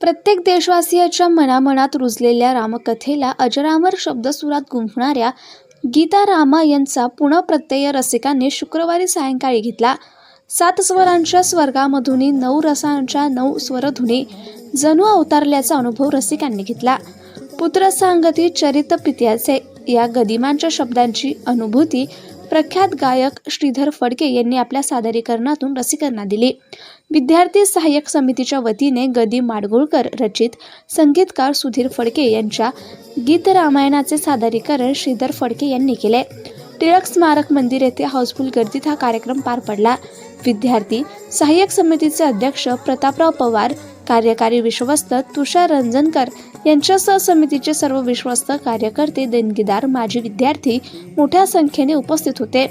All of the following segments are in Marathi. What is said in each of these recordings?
प्रत्येक देशवासियाच्या मनामनात रुजलेल्या रामकथेला अजरामर शब्दसुरात गुंफणाऱ्या गीता रामा यांचा पुनःप्रत्यय रसिकांनी शुक्रवारी सायंकाळी घेतला. सात स्वरांच्या स्वर्गामधूनही नऊ रसांच्या नऊ स्वरधुनी जणू अवतारल्याचा अनुभव रसिकांनी घेतला. पुत्रसांगती चरित पित्याचे या गदिमांच्या शब्दांची अनुभूती प्रख्यात गायक श्रीधर फडके यांनी आपल्या सादरीकरणातून रसिकांना दिली. विद्यार्थी सहाय्यक समितीच्या वतीने गदी माडगुळकर रचित संगीतकार सुधीर फडके यांच्या गीतरामायणाचे सादरीकरण श्रीधर फडके यांनी केले. टिळक स्मारक मंदिर येथे हाऊसफुल गर्दीत हा कार्यक्रम पार पडला. विद्यार्थी सहाय्यक समितीचे अध्यक्ष प्रतापराव पवार कार्यकारी विश्वस्त तुषार रंजनकर यांच्यासह समितीचे सर्व विश्वस्त कार्यकर्ते देणगीदार माजी विद्यार्थी मोठ्या संख्येने उपस्थित होते.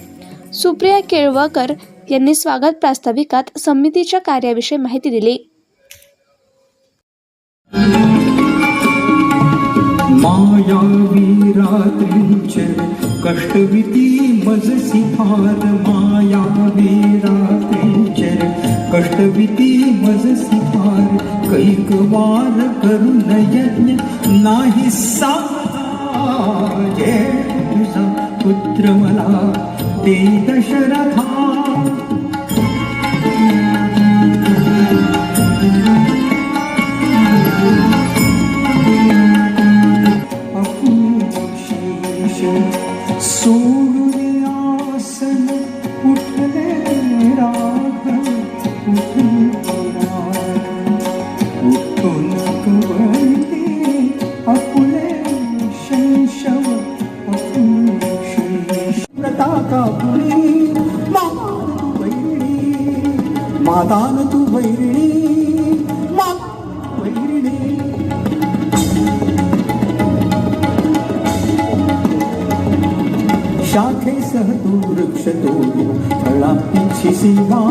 सुप्रिया केळवकर यांनी स्वागत प्रास्ताविकात समितीच्या कार्याविषयी माहिती दिली. कष्टविती मजसी फार कष्टविती मजसी फार कैक वार करू नाही साधा जे तुझा पुत्र मला ते दशरथा. अपुशीष सोडून मादान पुरी मातान तू वैरिणी मातान तू तू वृक्ष तोडू फळांची सीमा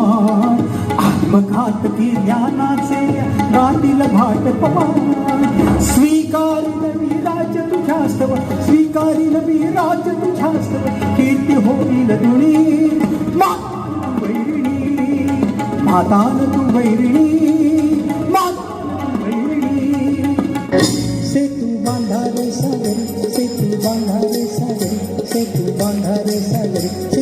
आत्मघातकी ज्ञानाचे गातील भाट पवार स्वीकारी नवी राज तुझ्यास्तव स्वीकारी नवी राज तुझ्यास्तव नंदुणी वैरिणी माता तू वैरिणी सेतू बांधा रे सागरी सेतू बांधा रे सागरी सेतू बांधा रे सागरी.